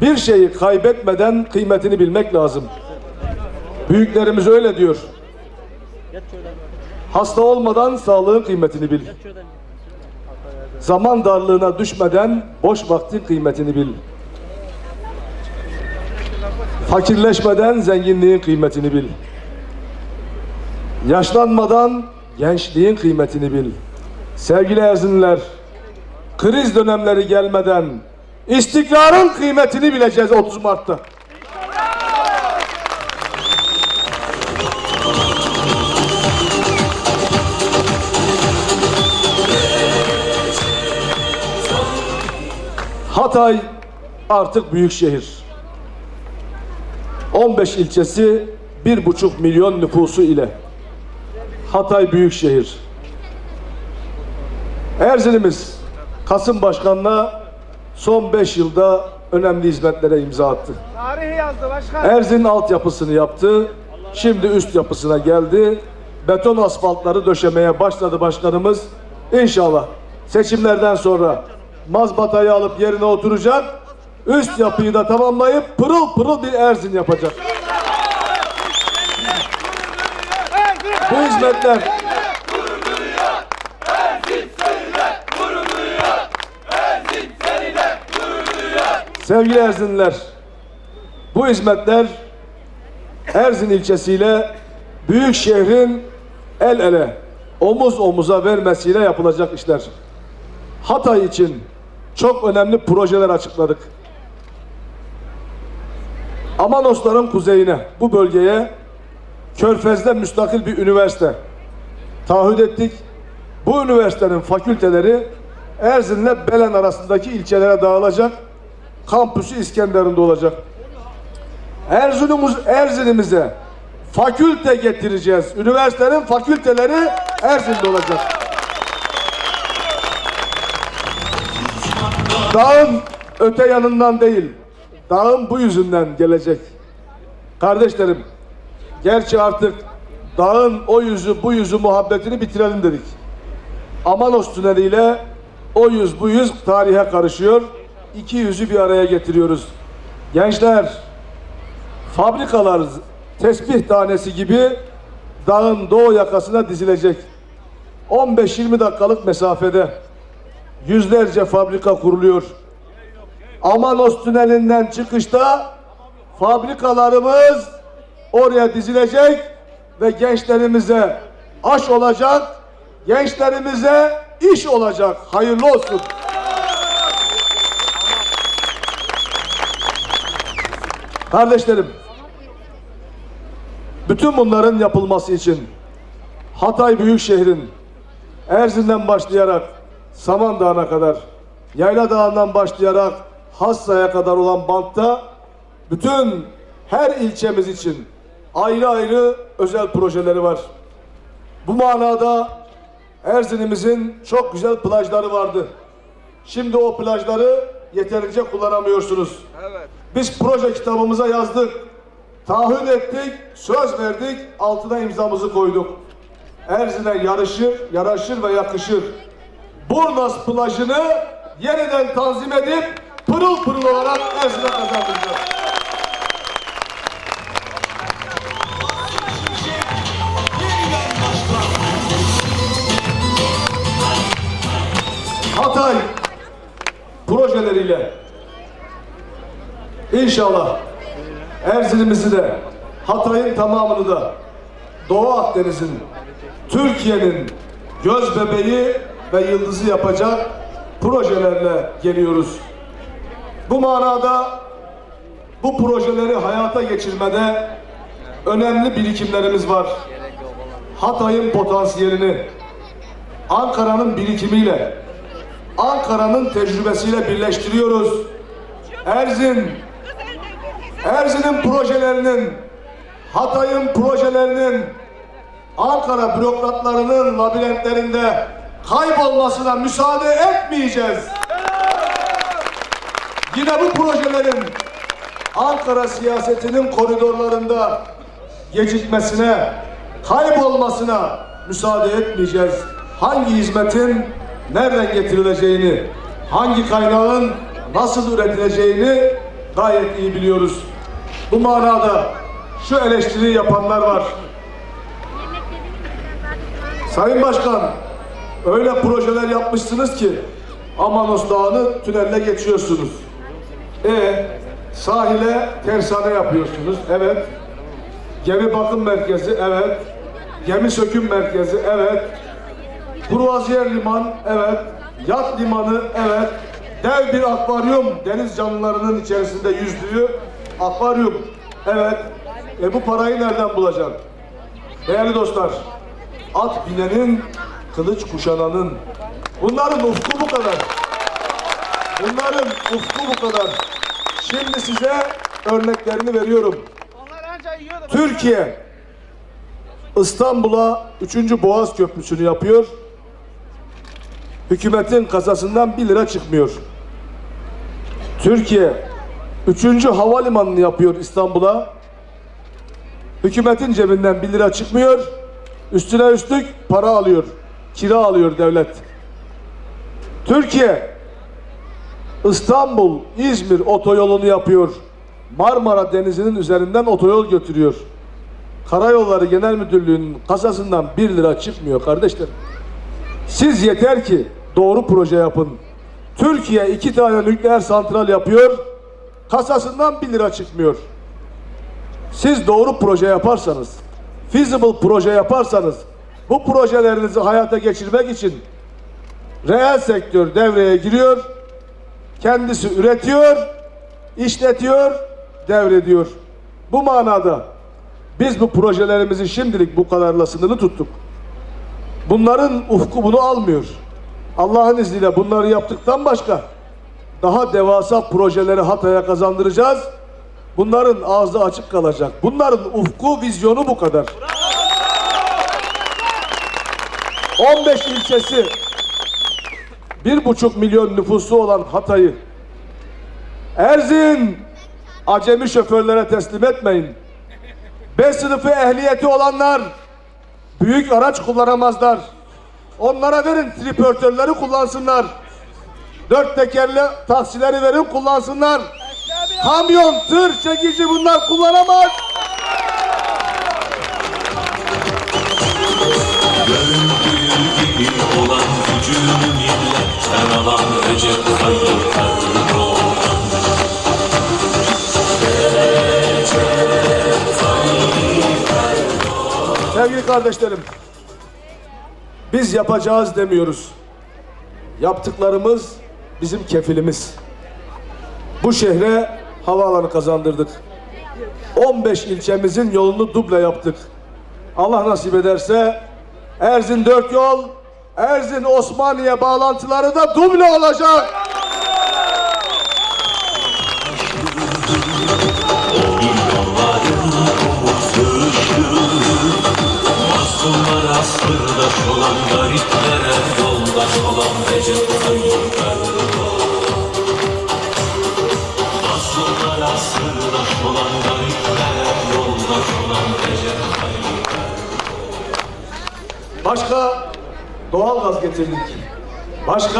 Bir şeyi kaybetmeden kıymetini bilmek lazım. Büyüklerimiz öyle diyor. Hasta olmadan sağlığın kıymetini bil. Zaman darlığına düşmeden boş vaktin kıymetini bil. Fakirleşmeden zenginliğin kıymetini bil. Yaşlanmadan gençliğin kıymetini bil. Sevgili Erzinliler, kriz dönemleri gelmeden istikrarın kıymetini bileceğiz 30 Mart'ta. Hatay artık büyük şehir. 15 ilçesi 1,5 milyon nüfusu ile Hatay büyük şehir. Erzinimiz Kasım Başkan'la son 5 yılda önemli hizmetlere imza attı. Tarihi yazdı başkan. Erzin altyapısını yaptı. Şimdi üst yapısına geldi. Beton asfaltları döşemeye başladı başkanımız. İnşallah seçimlerden sonra mazbatayı alıp yerine oturacak. Üst yapıyı da tamamlayıp pırıl pırıl bir Erzin yapacak. Bu hizmetler Sevgili Erzinliler, bu hizmetler Erzin ilçesiyle büyük şehrin el ele, omuz omuza vermesiyle yapılacak işler. Hatay için çok önemli projeler açıkladık. Amanosların kuzeyine, bu bölgeye Körfez'de müstakil bir üniversite taahhüt ettik. Bu üniversitenin fakülteleri Erzin'le Belen arasındaki ilçelere dağılacak. Kampüsü İskenderun'da olacak. Erzurumuz Erzin'imize fakülte getireceğiz. Üniversitenin fakülteleri Erzin'de olacak. Dağın öte yanından değil, dağın bu yüzünden gelecek. Kardeşlerim, gerçi artık dağın o yüzü bu yüzü muhabbetini bitirelim dedik. Amanos tüneliyle o yüz bu yüz tarihe karışıyor. İki yüzü bir araya getiriyoruz. Gençler, fabrikalar tesbih tanesi gibi dağın doğu yakasına dizilecek. 15-20 dakikalık mesafede yüzlerce fabrika kuruluyor. Amanos tünelinden çıkışta fabrikalarımız oraya dizilecek ve gençlerimize aş olacak, gençlerimize iş olacak. Hayırlı olsun. Kardeşlerim, bütün bunların yapılması için Hatay Büyükşehir'in Erzin'den başlayarak Samandağ'ına kadar, Yayla Dağı'ndan başlayarak Hassa'ya kadar olan bantta bütün her ilçemiz için ayrı ayrı özel projeleri var. Bu manada Erzin'imizin çok güzel plajları vardı. Şimdi o plajları yeterince kullanamıyorsunuz. Biz proje kitabımıza yazdık. Taahhüt ettik, söz verdik, altına imzamızı koyduk. Erzin'e yarışır, yaraşır ve yakışır. Burnas plajını yeniden tanzim edip pırıl pırıl olarak Erzin'e kazandıracağız. İnşallah Erzin'imizi de Hatay'ın tamamını da Doğu Akdeniz'in Türkiye'nin göz bebeği ve yıldızı yapacak projelerle geliyoruz. Bu manada bu projeleri hayata geçirmede önemli birikimlerimiz var. Hatay'ın potansiyelini Ankara'nın birikimiyle Ankara'nın tecrübesiyle birleştiriyoruz. Erzin, Erzin'in projelerinin, Hatay'ın projelerinin, Ankara bürokratlarının labirentlerinde kaybolmasına müsaade etmeyeceğiz. Yine bu projelerin Ankara siyasetinin koridorlarında gecikmesine, kaybolmasına müsaade etmeyeceğiz. Hangi hizmetin nereden getirileceğini, hangi kaynağın nasıl üretileceğini gayet iyi biliyoruz. Bu manada şu eleştiriyi yapanlar var. Sayın Başkan, öyle projeler yapmışsınız ki Amanos Dağı'nı tünelle geçiyorsunuz. E sahile tersane yapıyorsunuz. Evet. Gemi bakım merkezi. Evet. Gemi söküm merkezi. Evet. Kruvaziyer liman. Evet. Yat limanı. Evet. Dev bir akvaryum. Deniz canlılarının içerisinde yüzdüğü akvaryum. Evet. E bu parayı nereden bulacak? Değerli dostlar, at binenin, kılıç kuşananın, bunların ufku bu kadar. Bunların ufku bu kadar. Şimdi size örneklerini veriyorum. Türkiye İstanbul'a 3. Boğaz Köprüsü'nü yapıyor. Hükümetin kasasından 1 lira çıkmıyor. Türkiye 3. havalimanını yapıyor İstanbul'a. Hükümetin cebinden 1 lira çıkmıyor. Üstüne üstlük para alıyor. Kira alıyor devlet. Türkiye İstanbul İzmir otoyolunu yapıyor. Marmara Denizi'nin üzerinden otoyol götürüyor. Karayolları Genel Müdürlüğü'nün kasasından 1 lira çıkmıyor kardeşler. Siz yeter ki doğru proje yapın. Türkiye iki tane nükleer santral yapıyor. Kasasından 1 lira çıkmıyor. Siz doğru proje yaparsanız, feasible proje yaparsanız, bu projelerinizi hayata geçirmek için reel sektör devreye giriyor, kendisi üretiyor, işletiyor, devrediyor. Bu manada biz bu projelerimizi şimdilik bu kadarla sınırlı tuttuk. Bunların ufku bunu almıyor. Allah'ın izniyle bunları yaptıktan başka daha devasa projeleri Hatay'a kazandıracağız. Bunların ağzı açık kalacak. Bunların ufku, vizyonu bu kadar. 15 ilçesi, bir buçuk milyon nüfusu olan Hatay'ı Erzin acemi şoförlere teslim etmeyin. B sınıfı ehliyeti olanlar büyük araç kullanamazlar. Onlara verin tripörtörleri kullansınlar. Dört tekerli taksileri verin kullansınlar. Kamyon, tır, çekici bunlar kullanamaz. Göründüğü gibi olan gücünü milletten alan Recep Tayyip Erdoğan Sevgili kardeşlerim, biz yapacağız demiyoruz. Yaptıklarımız bizim kefilimiz. Bu şehre havaalanı kazandırdık. 15 ilçemizin yolunu duble yaptık. Allah nasip ederse Erzin dört yol, Erzin Osmaniye bağlantıları da duble olacak. Milyonların umut ışığı Mazlumlara sırdaş olan Gariplere yoldaş olan Recep Tayyip Erdoğan Başka doğal gaz getirdik. Başka